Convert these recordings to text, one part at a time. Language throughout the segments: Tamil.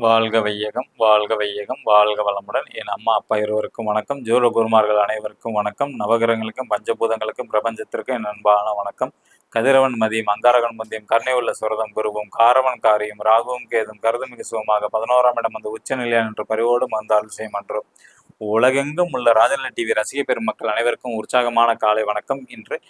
வாழ்க வையகம் வாழ்க வையகம் வாழ்க வளமுடன். என் அம்மா அப்பா இருவருக்கும் வணக்கம். ஜோல குருமார்கள் அனைவருக்கும் வணக்கம். நவகிரகங்களுக்கும் பஞ்சபூதங்களுக்கும் பிரபஞ்சத்திற்கும் என் அன்பான வணக்கம். கதிரவன் மதியம் அங்காரகன் மதியம் கருணை உள்ள சுரதம் குருவும் காரவன் காரியம் ராகுவும் கேதும் கருதுமிகு சுகமாக பதினோராம் இடம் அந்த உச்சநிலையான் என்ற பரிவோடு வந்தால் அலட்சியம் அன்று. உலகெங்கும் உள்ள ராஜநிலை டிவி ரசிக பெருமக்கள் அனைவருக்கும் உற்சாகமான காலை வணக்கம். இன்று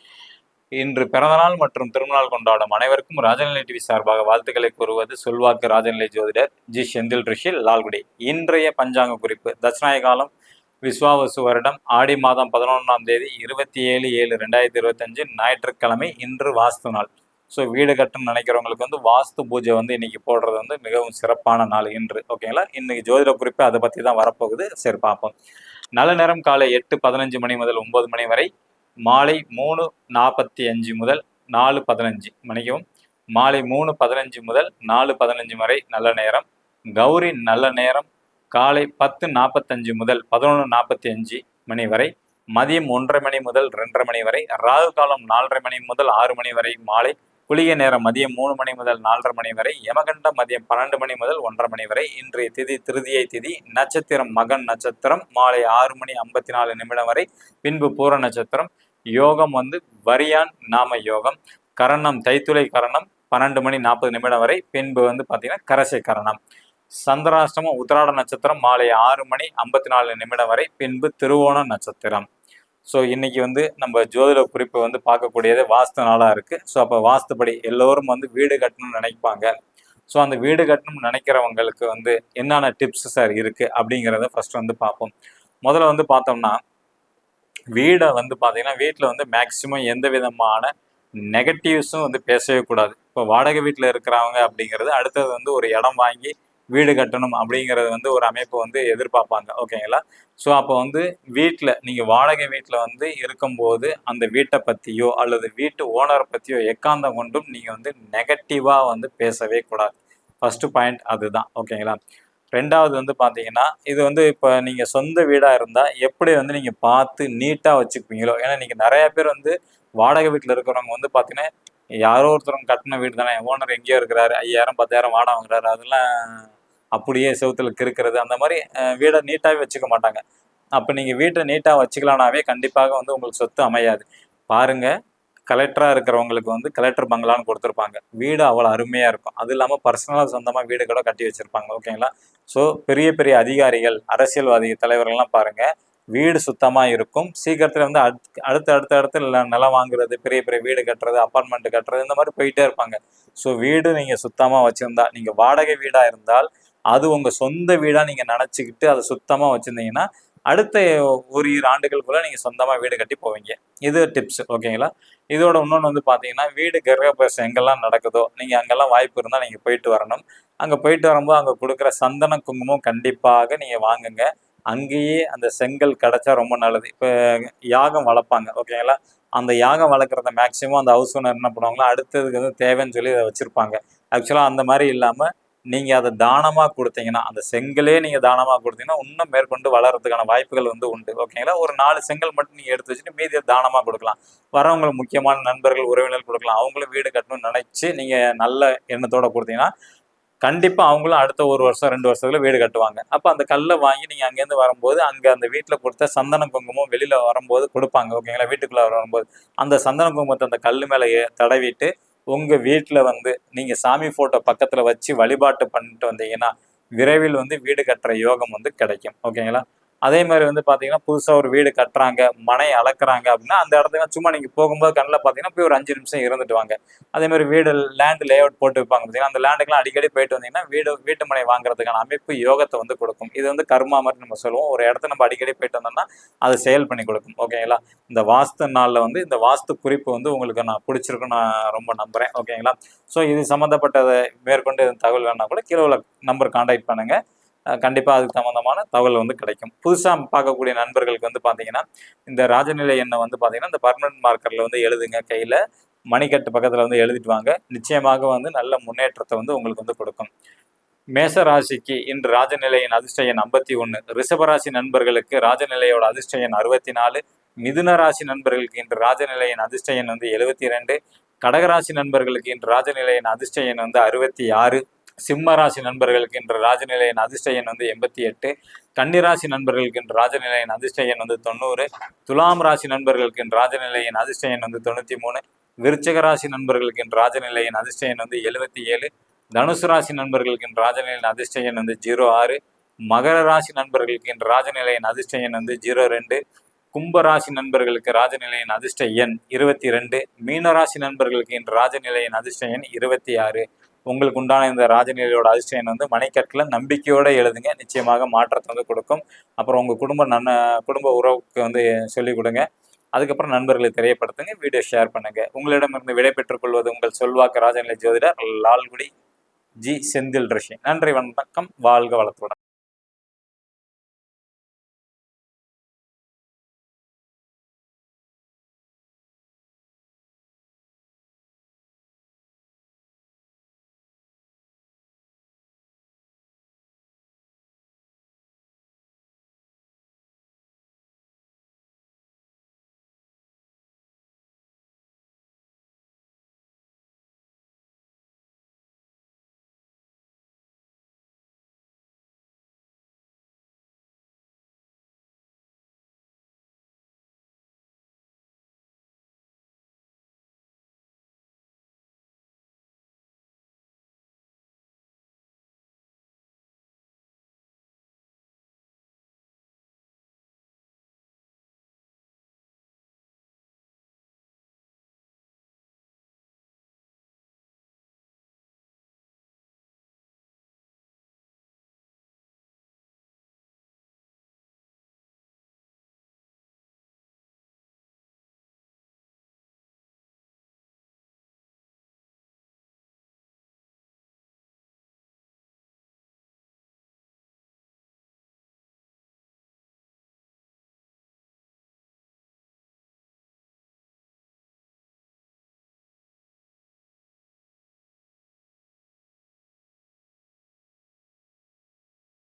இன்று பிறந்தநாள் மற்றும் திருமணநாள் கொண்டாடும் அனைவருக்கும் ராஜநிலை டிவி சார்பாக வாழ்த்துக்களை கூறுவது சொல்வாக்கு ராஜநிலை ஜோதிடர் ஜி செந்தில் ரிஷி லால்குடி. இன்றைய பஞ்சாங்க குறிப்பு. தட்சிணாய காலம் விஸ்வாவசு வருடம். ஆடி மாதம் பதினொன்றாம் தேதி இருபத்தி ஏழு ஏழு ரெண்டாயிரத்தி இருபத்தஞ்சு ஞாயிற்றுக்கிழமை இன்று வாஸ்து நாள். ஸோ வீடு கட்டணும்னு நினைக்கிறவங்களுக்கு வந்து வாஸ்து பூஜை வந்து இன்னைக்கு போடுறது வந்து மிகவும் சிறப்பான நாள் இன்று. ஓகேங்களா இன்னைக்கு ஜோதிட குறிப்பு அதை பற்றி தான் வரப்போகுது. சரி பார்ப்போம். நல்ல நேரம் காலை எட்டு பதினஞ்சு மணி முதல் ஒன்பது மணி வரை மாலை மூணு நாற்பத்தி அஞ்சு முதல் நாலு பதினஞ்சு மணிக்கும் மாலை மூணு பதினஞ்சு முதல் நாலு பதினஞ்சு வரை நல்ல நேரம் கௌரி நல்ல நேரம் காலை பத்து நாற்பத்தஞ்சு முதல் பதினொன்று நாற்பத்தி அஞ்சு மணி வரை மதியம் ஒன்றரை மணி முதல் ரெண்டரை மணி வரை ராகு காலம் நாலரை மணி முதல் ஆறு மணி வரை மாலை குளிகை நேரம் மதியம் மூணு மணி முதல் நாலரை மணி வரை யமகண்டம் மதியம் பன்னெண்டு மணி முதல் ஒன்றரை மணி வரை இன்றைய திதி திருதியை திதி நட்சத்திரம் மகன் நட்சத்திரம் மாலை ஆறு மணி ஐம்பத்தி நாலு நிமிடம் வரை பின்பு பூர நட்சத்திரம் யோகம் வந்து வரியான் நாம யோகம். கரணம் தைத்துளை கரணம் பன்னெண்டு மணி நாற்பது நிமிடம் வரை. பின்பு வந்து பார்த்தீங்கன்னா கரசை கரணம். சந்திராஷ்டமம் உத்திராட நட்சத்திரம் மாலை ஆறு மணி ஐம்பத்தி நாலு நிமிடம் வரை. பின்பு திருவோண நட்சத்திரம். ஸோ இன்னைக்கு வந்து நம்ம ஜோதிட குறிப்பு வந்து பார்க்கக்கூடியது வாஸ்து நாளாக இருக்குது ஸோ அப்போ வாஸ்துப்படி எல்லோரும் வந்து வீடு கட்டணும்னு நினைப்பாங்க. ஸோ அந்த வீடு கட்டணும்னு நினைக்கிறவங்களுக்கு வந்து என்னென்ன டிப்ஸ் சார் இருக்குது அப்படிங்கிறத ஃபர்ஸ்ட் வந்து பார்ப்போம். முதல்ல வந்து பார்த்தோம்னா வீடை வந்து பார்த்தீங்கன்னா வீட்டில் வந்து மேக்சிமம் எந்த விதமான நெகட்டிவ்ஸும் வந்து பேசவே கூடாது. இப்போ வாடகை வீட்டில் இருக்கிறவங்க அப்படிங்கிறது அடுத்தது வந்து ஒரு இடம் வாங்கி வீடு கட்டணும் அப்படிங்கிறது வந்து ஒரு அமைப்பு வந்து எதிர்பார்ப்பாங்க. ஓகேங்களா ஸோ அப்போ வந்து வீட்டில் நீங்கள் வாடகை வீட்டில் வந்து இருக்கும்போது அந்த வீட்டை பற்றியோ அல்லது வீட்டு ஓனரை பற்றியோ எக்காந்தம் கொண்டும் நீங்கள் வந்து நெகட்டிவாக வந்து பேசவே கூடாது. ஃபஸ்ட்டு பாயிண்ட் அதுதான். ஓகேங்களா ரெண்டாவது வந்து பார்த்தீங்கன்னா இது வந்து இப்போ நீங்கள் சொந்த வீடாக இருந்தால் எப்படி வந்து நீங்கள் பார்த்து நீட்டாக வச்சுக்குவீங்களோ? ஏன்னா நீங்கள் நிறைய பேர் வந்து வாடகை வீட்டில் இருக்கிறவங்க வந்து பார்த்தீங்கன்னா யாரோ ஒருத்தவங்க கட்டின வீடு தானே ஓனர் எங்கேயோ இருக்கிறாரு ஐயாயிரம் பத்தாயிரம் வாடகை வாங்குறாரு அதெல்லாம் அப்படியே செவுத்துல கிறுக்கிறது அந்த மாதிரி வீடை நீட்டாகவே வச்சுக்க மாட்டாங்க. அப்போ நீங்கள் வீட்டை நீட்டாக வச்சுக்கலானாவே கண்டிப்பாக வந்து உங்களுக்கு சொத்து அமையாது. பாருங்கள் கலெக்டராக இருக்கிறவங்களுக்கு வந்து கலெக்டர் பங்களான்னு கொடுத்துருப்பாங்க. வீடு அவ்வளோ அருமையாக இருக்கும். அது இல்லாமல் பர்சனலாக சொந்தமாக வீடு கூட கட்டி வச்சுருப்பாங்க. ஓகேங்களா ஸோ பெரிய பெரிய அதிகாரிகள் அரசியல்வாதி தலைவர்கள்லாம் பாருங்கள் வீடு சுத்தமாக இருக்கும். சீக்கிரத்தில் வந்து அடுத்து அடுத்து அடுத்து அடுத்து நிலம் வாங்குறது பெரிய பெரிய வீடு கட்டுறது அப்பார்ட்மெண்ட் கட்டுறது இந்த மாதிரி போயிட்டே இருப்பாங்க. ஸோ வீடு நீங்கள் சுத்தமாக வச்சுருந்தா நீங்கள் வாடகை வீடாக இருந்தால் அது உங்கள் சொந்த வீடாக நீங்கள் நினச்சிக்கிட்டு அதை சுத்தமாக வச்சுருந்தீங்கன்னா அடுத்த ஒரு இரு ஆண்டுகளுக்குள்ள நீங்கள் சொந்தமாக வீடு கட்டி போவீங்க. இது டிப்ஸ் ஓகேங்களா இதோட இன்னொன்று வந்து பார்த்தீங்கன்னா வீடு கிரகப்பிரவேசம் எங்கெல்லாம் நடக்குதோ நீங்கள் அங்கெல்லாம் வாய்ப்பு இருந்தால் நீங்கள் போயிட்டு வரணும். அங்கே போயிட்டு வரும்போது அங்கே கொடுக்குற சந்தன குங்குமம் கண்டிப்பாக நீங்கள் வாங்குங்க. அங்கேயே அந்த செங்கல் கிடச்சா ரொம்ப நல்லது. இப்போ யாகம் வளர்ப்பாங்க ஓகேங்களா அந்த யாகம் வளர்க்குறத மேக்ஸிமம் அந்த ஹவுஸ் ஓனர் என்ன பண்ணுவாங்களோ அடுத்ததுக்கு வந்து தேவைன்னு சொல்லி அதை வச்சுருப்பாங்க. ஆக்சுவலாக அந்த மாதிரி இல்லாமல் நீங்கள் அதை தானமாக கொடுத்தீங்கன்னா அந்த செங்கலே நீங்கள் தானமாக கொடுத்தீங்கன்னா இன்னும் மேற்கொண்டு வளர்கிறதுக்கான வாய்ப்புகள் வந்து உண்டு. ஓகேங்களா? ஒரு நாலு செங்கல் மட்டும் நீங்கள் எடுத்து வச்சுட்டு மீதியை தானமாக கொடுக்கலாம். வரவங்களுக்கு முக்கியமான நண்பர்கள் உறவினர்கள் கொடுக்கலாம். அவங்களும் வீடு கட்டணும்னு நினச்சி நீங்கள் நல்ல எண்ணத்தோடு கொடுத்தீங்கன்னா கண்டிப்பாக அவங்களும் அடுத்த ஒரு வருஷம் ரெண்டு வருஷத்தில் வீடு கட்டுவாங்க. அப்போ அந்த கல்லை வாங்கி நீங்கள் அங்கேருந்து வரும்போது அங்கே அந்த வீட்டில் கொடுத்த சந்தன குங்குமம் வெளியில் வரும்போது கொடுப்பாங்க. ஓகேங்களா? வீட்டுக்குள்ளே வரும்போது. அந்த சந்தன குங்குமத்தை அந்த கல் மேலே தடவிட்டு உங்கள் வீட்டில் வந்து நீங்கள் சாமி ஃபோட்டோ பக்கத்தில் வச்சு வழிபாட்டு பண்ணிட்டு வந்தீங்கன்னா விரைவில் வந்து வீடு கட்டுற யோகம் வந்து கிடைக்கும். ஓகேங்களா? அதே மாதிரி வந்து பார்த்தீங்கன்னா புதுசாக ஒரு வீடு கட்டுறாங்க மனை அளக்குறாங்க அப்படின்னா அந்த இடத்துல சும்மா நீங்கள் போகும்போது கண்ணில் பார்த்தீங்கன்னா போய் ஒரு அஞ்சு நிமிஷம் இருந்துட்டு வாங்க. அதே மாதிரி வீடு லேண்ட் லே அவுட் போட்டு வைப்பாங்க பார்த்தீங்கன்னா அந்த லேண்டுக்கெல்லாம் அடிக்கடி போயிட்டு வந்தீங்கன்னா வீடு வீட்டு மனை வாங்குறதுக்கான அமைப்பு யோகத்தை வந்து கொடுக்கும். இது வந்து கர்மா மாதிரி நம்ம சொல்லுவோம். ஒரு இடத்த நம்ம அடிக்கடி போயிட்டு வந்தோம்னா அது செயல் பண்ணி கொடுக்கும். ஓகேங்களா இந்த வாஸ்து நாளில் வந்து இந்த வாஸ்து குறிப்பு வந்து உங்களுக்கு நான் பிடிச்சிருக்குன்னு நான் ரொம்ப நம்புகிறேன் ஓகேங்களா ஸோ இது சம்மந்தப்பட்டதை மேற்கொண்டு எதுவும் தகவல் வேணா கூட கீழே உள்ள நம்பர் காண்டாக்ட் பண்ணுங்கள் கண்டிப்பாக அதுக்கு சம்மந்தமான தகவல் வந்து கிடைக்கும். புதுசாக பார்க்கக்கூடிய நண்பர்களுக்கு வந்து பார்த்தீங்கன்னா இந்த ராஜநிலை எண்ணெய் வந்து பார்த்தீங்கன்னா இந்த பர்மனன்ட் மார்க்கரில் வந்து எழுதுங்க. கையில் மணிக்கட்டு பக்கத்தில் வந்து எழுதிட்டு வாங்க. நிச்சயமாக வந்து நல்ல முன்னேற்றத்தை வந்து உங்களுக்கு வந்து கொடுக்கும். மேச ராசிக்கு இன்று ராஜநிலையின் அதிர்ஷ்ட எண் ஐம்பத்தி ஒன்று ரிஷபராசி நண்பர்களுக்கு ராஜநிலையோட அதிர்ஷ்ட எண் அறுபத்தி நாலு. மிதுன ராசி நண்பர்களுக்கு இன்று ராஜநிலையின் அதிர்ஷ்ட எண் வந்து எழுபத்தி ரெண்டு கடகராசி நண்பர்களுக்கு இன்று ராஜநிலையின் அதிர்ஷ்ட எண் வந்து அறுபத்தி ஆறு. சிம்ம ராசி நண்பர்களுக்கு இன்று ராஜநிலையின் அதிர்ஷ்ட எண் வந்து எண்பத்தி எட்டு கன்னிராசி நண்பர்களுக்கு இன்று ராஜநிலையின் அதிர்ஷ்ட எண் வந்து தொண்ணூறு துலாம் ராசி நண்பர்களுக்கு இன்று ராஜநிலையின் அதிர்ஷ்ட எண் வந்து தொண்ணூற்றி மூணு விருச்சக ராசி நண்பர்களுக்கு இன்று ராஜநிலையின் அதிர்ஷ்ட எண் வந்து எழுபத்தி ஏழு தனுசு ராசி நண்பர்களுக்கு இன்று ராஜநிலையின் அதிர்ஷ்ட எண் வந்து ஜீரோ ஆறு மகர ராசி நண்பர்களுக்கு இன்று ராஜநிலையின் அதிர்ஷ்ட எண் வந்து ஜீரோ ரெண்டு கும்பராசி நண்பர்களுக்கு ராஜநிலையின் அதிர்ஷ்ட எண் இருபத்தி ரெண்டு மீனராசி நண்பர்களுக்கு இன்று ராஜநிலையின் அதிர்ஷ்ட எண் இருபத்தி ஆறு. உங்களுக்கு உண்டான இந்த ராஜநிலையோட அதிர்ஷ்டம் வந்து மணிக்கட்டில் நம்பிக்கையோடு எழுதுங்க. நிச்சயமாக மாற்றத்தை வந்து கொடுக்கும். அப்புறம் உங்கள் குடும்ப நன்ன குடும்ப உறவுக்கு வந்து சொல்லிக் கொடுங்க. அதுக்கப்புறம் நண்பர்களை தெரியப்படுத்துங்க. வீடியோ ஷேர் பண்ணுங்க. உங்களிடமிருந்து விடை கொள்வது உங்கள் சொல்வாக்கு ராஜநிலை ஜோதிடர் லால்குடி ஜி செந்தில் ரிஷி. நன்றி வணக்கம். வாழ்க வளத்துடன்.